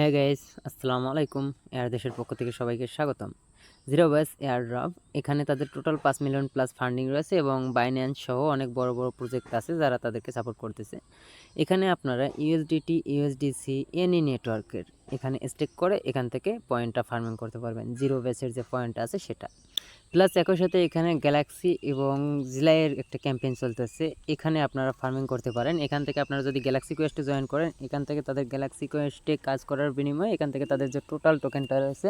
হ্যাঁ গাইজ আসসালামু আলাইকুম এয়ার দেশের পক্ষ থেকে সবাইকে স্বাগতম। জিরো বাইস এয়ার ড্রপ এখানে তাদের টোটাল পাঁচ মিলিয়ন প্লাস ফান্ডিং রয়েছে এবং বাইন্যান্স সহ অনেক বড় বড় প্রজেক্ট আছে যারা তাদেরকে সাপোর্ট করতেছে। এখানে আপনারা ইউএসডিটি ইউএসডিসি এনি নেটওয়ার্কের এখানে স্টেক করে এখান থেকে পয়েন্টটা ফার্মিং করতে পারবেন। জিরো বেসের যে পয়েন্ট আছে সেটা। প্লাস একই সাথে এখানে গ্যালাক্সি এবং জিলাইয়ের একটা ক্যাম্পেইন চলতেছে। এখানে আপনারা ফার্মিং করতে পারেন। এখান থেকে আপনারা যদি গ্যালাক্সি কোয়েস্টে জয়েন করেন, এখান থেকে তাদের গ্যালাক্সি কোয়েস্টে কাজ করার বিনিময়ে এখান থেকে তাদের যে টোটাল টোকেনটা রয়েছে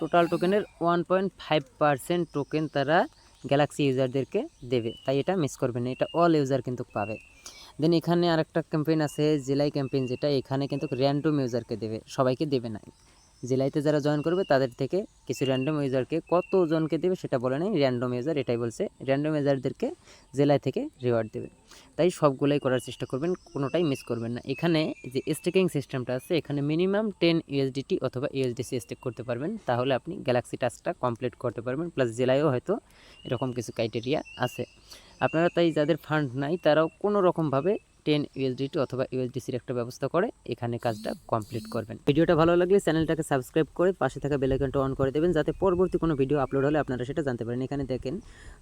টোটাল টোকেনের one point five percent token তারা গ্যালাক্সি ইউজারদেরকে দেবে। তাই এটা মিস করবেন না, এটা অল ইউজার কিন্তু পাবে। দেন এখানে আরেকটা ক্যাম্পেইন আছে জেলাই ক্যাম্পেইন যেটা এখানে কিন্তু র্যান্ডম ইউজারকে দেবে, সবাইকে দেবে না। জেলাইতে যারা জয়েন করবে, তাদের থেকে কিছু র্যান্ডম ইউজারকে কতজনকে দেবে সেটা বলে নেই র্যান্ডম ইউজার এটাই বলছে র্যান্ডম ইউজারদেরকে জেলায় থেকে রিওয়ার্ড দেবে। তাই সবগুলোই করার চেষ্টা করবেন, কোনোটাই মিস করবেন না। এখানে যে স্টেকিং সিস্টেমটা আছে, এখানে মিনিমাম টেন ইউএসডিটি অথবা ইউএসডিসি স্টেক করতে পারবেন, তাহলে আপনি গ্যালাক্সি টাচটা কমপ্লিট করতে পারবেন প্লাস জেলায়ও হয়তো এরকম কিছু ক্রাইটেরিয়া আছে। আপনারা তাই যাদের ফান্ড নাই, তারাও কোনো রকমভাবে টেন ইউএসডিটি অথবা ইউএসডিসির একটা ব্যবস্থা করে এখানে কাজটা কমপ্লিট করবেন। ভিডিওটা ভালো লাগলে চ্যানেলটাকে সাবস্ক্রাইব করে পাশে থাকা বেল আইকনটা অন করে দেবেন যাতে পরবর্তী কোনো ভিডিও আপলোড হলে আপনারা সেটা জানতে পারেন। এখানে দেখেন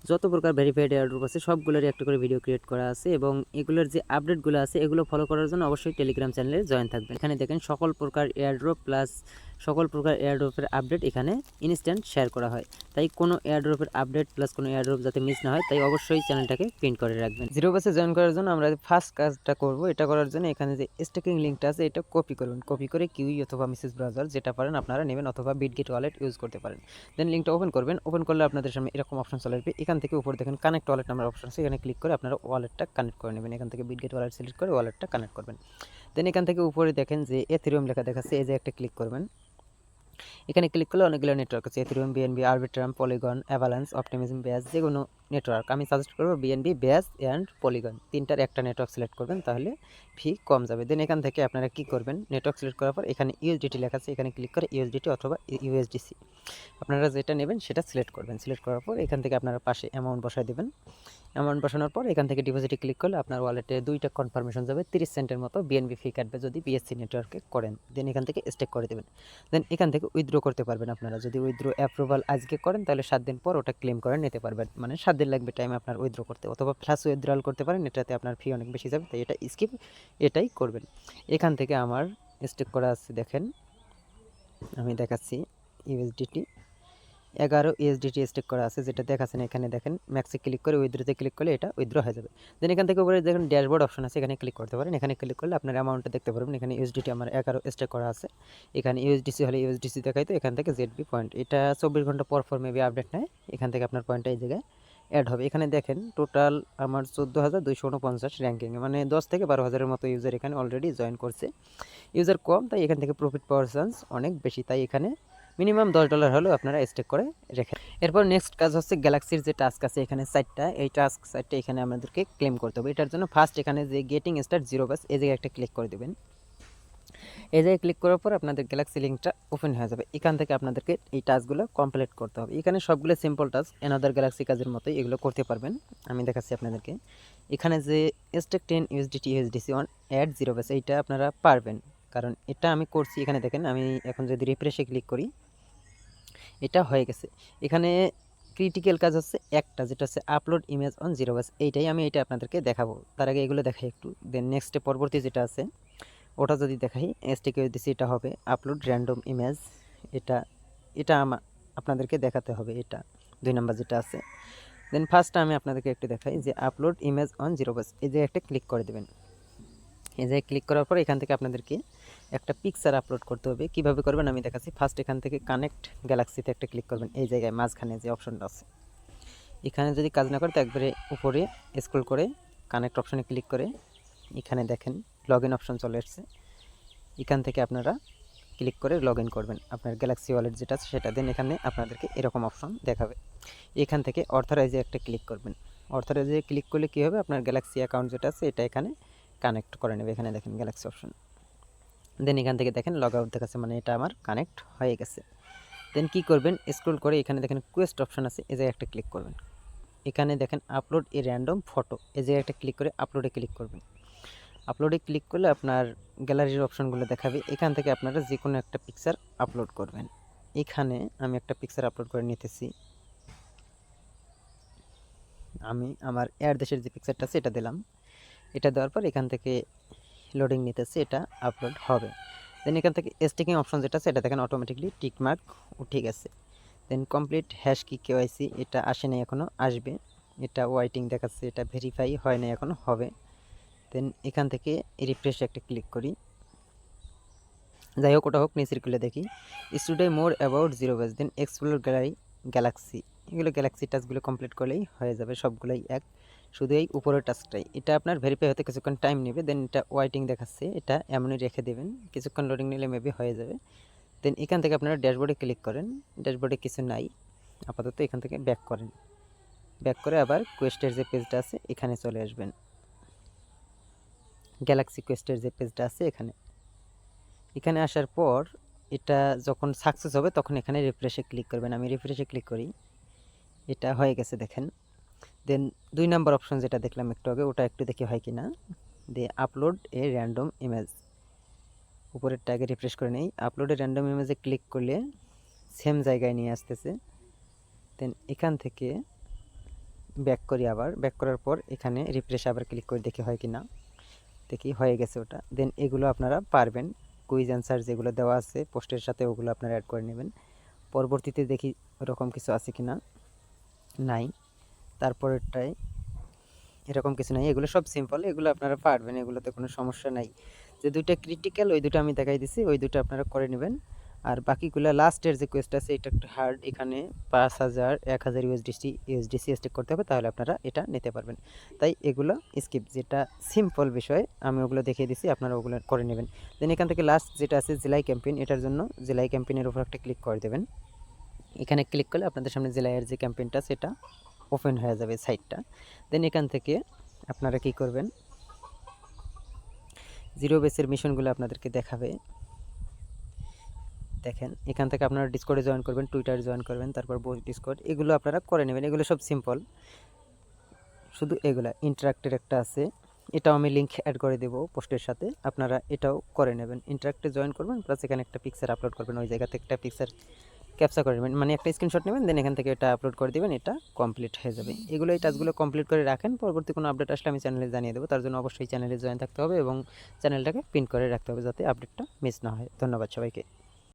যত প্রকার ভেরিফাইড এয়ারড্রপ আছে সবগুলোরই একটা করে ভিডিও ক্রিয়েট করা আছে এবং এগুলোর যে আপডেটগুলো আছে এগুলো ফলো করার জন্য অবশ্যই টেলিগ্রাম চ্যানেলে জয়েন থাকবেন। এখানে দেখেন সকল প্রকার এয়ারড্রপ প্লাস সকল প্রকার এয়ারড্রপের আপডেট এখানে ইনস্ট্যান্ট শেয়ার করা হয়। তাই কোনো এয়ারড্রপের আপডেট প্লাস কোনো এয়ারড্রপ যাতে মিস না হয় তাই অবশ্যই চ্যানেলটাকে প্রিন্ট করে রাখবেন। জিরো বাসে জয়েন করার জন্য আমরা ফার্স্ট কাজটা করব, এটা করার জন্য এখানে যে স্টেকিং লিঙ্কটা আছে, এটা কপি করবেন কপি করে কিউই অথবা মিসেস ব্রাউজার যেটা পারেন, আপনারা নেবেন অথবা বিটগেট ওয়ালেট ইউজ করতে পারেন। দেন লিঙ্কটা ওপেন করবেন ওপেন করলে আপনাদের সামনে এরকম অপশন চলে আসবে। এখান থেকে উপরে দেখেন কানেক্ট ওয়ালেট নাম্বার অপশন আছে, এখানে ক্লিক করে আপনারা ওয়ালেটটা কানেক্ট করে নেবেন। এখান থেকে বিটগেট ওয়ালেট সিলেক্ট করে ওয়ালেটটা কানেক্ট করবেন। দেন এখান থেকে উপরে দেখেন যে এথেরিয়াম লেখা দেখাচ্ছে, এই যে একটা ক্লিক করবেন। এখানে ক্লিক করলে অনেকগুলো নেটওয়ার্ক আছে। Ethereum BNB Arbitrum Polygon Avalanche Optimism Base যে কোনো নেটওয়ার্ক আমি সাজেস্ট করব বিএনবি ব্যাস অ্যান্ড পলিগন তিনটার একটা নেটওয়ার্ক সিলেক্ট করবেন, তাহলে ফি কম যাবে। দেন এখান থেকে আপনারা কি করবেন? নেটওয়ার্ক সিলেক্ট করার পর এখানে ইউএসডিটি লেখা আছে। এখানে ক্লিক করে ইউএসডিটি অথবা ইউএসডিসি আপনারা যেটা নেবেন সেটা সিলেক্ট করবেন। সিলেক্ট করার পর এখান থেকে আপনারা পাশে অ্যামাউন্ট বসায় দেবেন। অ্যামাউন্ট বসানোর পর এখান থেকে ডিপোজিটে ক্লিক করলে আপনার ওয়ালেটে দুইটা কনফার্মেশন যাবে। তিরিশ সেন্টের মতো বিএনবি ফি কাটবে যদি বিএসসি নেটওয়ার্কে করেন। দেন এখান থেকে স্টেক করে দেবেন। দেন এখান থেকে উইথড্র করতে পারবেন আপনারা। যদি উইথড্র অ্যাপ্রুভাল আজকে করেন, তাহলে সাত দিন পর ওটা ক্লেম করে নিতে পারবেন। মানে সাত দিন লাগবে টাইম আপনার উইথড্র করতে। অথবা ফ্ল্যাশ উইথড্রাল করতে পারেন, এটাতে আপনার ফি অনেক বেশি যাবে, তাই এটা স্কিপ এটাই করবেন। এখান থেকে আমার স্টেক করা আছে, দেখেন। আমি দেখাচ্ছি ইউএসডিটি এগারো ইউএসডিটি স্টেক করা আছে, যেটা দেখাচ্ছেন এখানে দেখেন। ম্যাক্সে ক্লিক করে উইথড্রোতে ক্লিক করলে এটা উইথড্র হয়ে যাবে। দেন এখান থেকে উপরে দেখেন ড্যাশবোর্ড অপশন আছে, এখানে ক্লিক করতে পারেন। এখানে ক্লিক করলে আপনার অ্যামাউন্টটা দেখতে পারবেন। এখানে ইউএসডিটি আমার এগারো স্টেক করা আছে। এখানে ইউএসডিসি হলে ইউএসডিসি দেখাই তো, এখান থেকে জেডবি পয়েন্ট এটা চব্বিশ ঘণ্টা পর পর মেবি আপডেট নেয়, এখান থেকে আপনার পয়েন্টটা এই জায়গায় অ্যাড হবে। এখানে দেখেন টোটাল আমার চোদ্দ হাজার দুইশো উনপঞ্চাশ র্যাঙ্কিং মানে দশ থেকে বারো হাজারের মতো ইউজার এখানে অলরেডি জয়েন করছে। ইউজার কম, তাই এখান থেকে প্রফিট পাওয়ার চান্স অনেক বেশি। তাই এখানে মিনিমাম দশ ডলার হলেও আপনারা স্টেক করে রেখে এরপর নেক্সট কাজ হচ্ছে গ্যালাক্সির যে টাস্ক আছে এখানে সাইটটা এই টাস্ক সাইটটা এখানে আমাদেরকে ক্লেম করতে হবে। এটার জন্য ফার্স্ট এখানে যে গেটিং স্টার জিরো বাস এই জায়গায় একটা ক্লিক করে দেবেন। এই জায়গায় ক্লিক করার পর আপনাদের গ্যালাক্সি লিঙ্কটা ওপেন হয়ে যাবে। এখান থেকে আপনাদেরকে এই টাস্কগুলো কমপ্লিট করতে হবে। এখানে সবগুলো সিম্পল টাস্ক এনাদার গ্যালাক্সি কাজের মতোই এগুলো করতে পারবেন। আমি দেখাচ্ছি আপনাদেরকে। এখানে যে stake ten USDT USDC one add zero base এইটা আপনারা পারবেন। কারণ এটা আমি করছি এখানে দেখেন, আমি এখন যদি রিফ্রেশে ক্লিক করি, এটা হয়ে গেছে। এখানে ক্রিটিক্যাল কাজ হচ্ছে একটা, যেটা হচ্ছে upload image on zero base এইটাই আমি এটা আপনাদেরকে দেখাবো। তার আগে এগুলো দেখাই একটু দেন নেক্সটে পরবর্তী যেটা আছে, ওটা যদি দেখাই এসটিকে দিচ্ছি এটা হবে আপলোড র্যান্ডম ইমেজ এটা এটা আমা- আপনাদেরকে দেখাতে হবে এটা, দুই নাম্বার যেটা আছে। দেন ফার্স্ট আমি আপনাদেরকে একটু দেখাই যে upload image on zero base এই যে একটা ক্লিক করে দেবেন। এই যে ক্লিক করার পর এখান থেকে আপনাদেরকে একটা পিকচার আপলোড করতে হবে। কীভাবে করবেন আমি দেখাচ্ছি। ফার্স্ট এখান থেকে কানেক্ট গ্যালাক্সিতে একটা ক্লিক করবেন। এই জায়গায় মাঝখানে যে অপশনটা আছে। এখানে যদি কাজ না করে তো একবারে উপরে স্ক্রল করে কানেক্ট অপশনে ক্লিক করে এখানে দেখেন লগ ইন অপশন চলে এসছে। এখান থেকে আপনারা ক্লিক করে লগ ইন করবেন। আপনার গ্যালাক্সি ওয়ালেট যেটা আছে সেটা দেন এখানে আপনাদেরকে এরকম অপশন দেখাবে। এখান থেকে অর্থারাইজে একটা ক্লিক করবেন। অর্থারাইজে ক্লিক করলে কী হবে? আপনার গ্যালাক্সি অ্যাকাউন্ট যেটা আছে, এটা এখানে কানেক্ট করে নেবে। এখানে দেখেন গ্যালাক্সি অপশন দেন এখান থেকে দেখেন লগ আউট দেখাচ্ছে মানে এটা আমার কানেক্ট হয়ে গেছে। দেন কি করবেন? স্ক্রল করে এখানে দেখেন কোয়েস্ট অপশন আছে, এই জায়গায় একটা ক্লিক করবেন। এখানে দেখেন আপলোড এ র্যান্ডম ফটো এই জায়গায় একটা ক্লিক করে আপলোডে ক্লিক করবেন। আপলোডে ক্লিক করলে আপনার গ্যালারির অপশনগুলো দেখাবে, এখান থেকে আপনারা যে কোনো একটা পিকচার আপলোড করবেন। এখানে আমি একটা পিকচার আপলোড করে নিতেছি। আমি আমার এয়ার দেশের যে পিকচারটা আছে, এটা দিলাম। এটা দেওয়ার পর এখান থেকে লোডিং নিতেছে, এটা আপলোড হবে। দেন এখান থেকে স্টিকিং অপশন যেটা আছে, এটা দেখেন অটোমেটিকলি টিক মার্ক উঠে গেছে দেন কমপ্লিট হ্যাশ কি কেওয়াইসি এটা আসে নাই এখনও আসবে। এটা ওয়াইটিং দেখাচ্ছে, এটা ভেরিফাই হয় না এখনও হবে। দেন এখান থেকে রিফ্রেশ একটা ক্লিক করি। যাই হোক, ওটা হোক, নিচের খুলে দেখি। Study more about zero base then explore gallery galaxy এগুলো গ্যালাক্সি টাচগুলো কমপ্লিট করলেই হয়ে যাবে, সবগুলোই এক। শুধু এই উপরের টাচটাই। এটা আপনার ভেরিফাই হতে কিছুক্ষণ টাইম নেবে দেন এটা ওয়াইটিং দেখাচ্ছে, এটা এমনই রেখে দেবেন। কিছুক্ষণ লোডিং নিলে মেবি হয়ে যাবে। দেন এখান থেকে আপনারা ড্যাশবোর্ডে ক্লিক করেন। ড্যাশবোর্ডে কিছু নাই। আপাতত এখান থেকে ব্যাক করেন। ব্যাক করে আবার কোয়েস্টের যে পেজটা আছে, এখানে চলে আসবেন। গ্যালাক্সি কোয়েস্টের যে পেজটা আছে, এখানে। এখানে আসার পর এটা যখন সাকসেস হবে, তখন এখানে রিফ্রেশে ক্লিক করবেন। আমি রিফ্রেশে ক্লিক করি। এটা হয়ে গেছে, দেখেন। দেন দুই নাম্বার অপশন যেটা দেখলাম একটু আগে, ওটা একটু দেখি হয় কি না দে আপলোড এ র্যান্ডম ইমেজ উপরের ট্যাগে রিফ্রেশ করে নেই। আপলোডে র্যান্ডম ইমেজে ক্লিক করলে সেম জায়গায় নিয়ে আসতেছে। দেন এখান থেকে ব্যাক করি আবার। ব্যাক করার পর এখানে রিফ্রেশ আবার ক্লিক করে দেখি হয় কি না দেখি হয়ে গেছে ওটা। দেন এগুলো আপনারা পারবেন। কুইজ অ্যান্সার যেগুলো দেওয়া আছে পোস্টের সাথে ওগুলো আপনারা অ্যাড করে নেবেন। পরবর্তীতে দেখি ওরকম কিছু আছে কি না নাই। তারপরেরটাই এরকম কিছু নাই। এগুলো সব সিম্পল এগুলো আপনারা পারবেন, এগুলোতে কোনো সমস্যা নাই। যে দুইটা ক্রিটিক্যাল ওই দুটো আমি দেখাই দিছি, ওই দুটো আপনারা করে নেবেন। আর বাকিগুলো লাস্টের যে কোয়েস্ট আছে, এটা একটু হার্ড এখানে পাঁচ হাজার, এক হাজার ইউএসডিসি ইউএসডিসি স্টেক করতে হবে, তাহলে আপনারা এটা নিতে পারবেন। তাই এগুলো স্কিপ যেটা সিম্পল বিষয়, আমি ওগুলো দেখিয়ে দিছি, আপনারা ওগুলো করে নেবেন। দেন এখান থেকে লাস্ট যেটা আছে জেলাই ক্যাম্পেইন এটার জন্য জেলাই ক্যাম্পেইনের উপর একটা ক্লিক করে দেবেন। এখানে ক্লিক করলে আপনাদের সামনে জেলাইয়ের যে ক্যাম্পেইনটা সেটা ওপেন হয়ে যাবে সাইটটা দেন এখান থেকে আপনারা কি করবেন? জিরো বেসের মিশনগুলো আপনাদেরকে দেখাবে। দেখেন, এখান থেকে আপনারা ডিসকর্ডে জয়েন করবেন টুইটারে জয়েন করবেন, তারপর বোস ডিসকর্ড এগুলো আপনারা করে নেবেন। এগুলো সব সিম্পল শুধু এগুলা ইন্টারাক্টের একটা আছে। এটাও আমি লিঙ্ক অ্যাড করে দেবো পোস্টের সাথে। আপনারা এটাও করে নেবেন। ইন্টারাক্টে জয়েন করবেন প্লাস এখানে একটা পিকচার আপলোড করবেন। ওই জায়গা থেকে একটা পিকচার ক্যাপচা করে নেবেন। মানে একটা স্ক্রিনশট নেবেন দেন এখান থেকে এটা আপলোড করে দেবেন, এটা কমপ্লিট হয়ে যাবে। এগুলো এই টাচগুলো কমপ্লিট করে রাখেন, পরবর্তী কোনো আপডেট আসলে আমি চ্যানেলে জানিয়ে দেবো। তার জন্য অবশ্যই চ্যানেলে জয়েন থাকতে হবে এবং চ্যানেলটাকে পিন করে রাখতে হবে যাতে আপডেটটা মিস না হয়। ধন্যবাদ সবাইকে।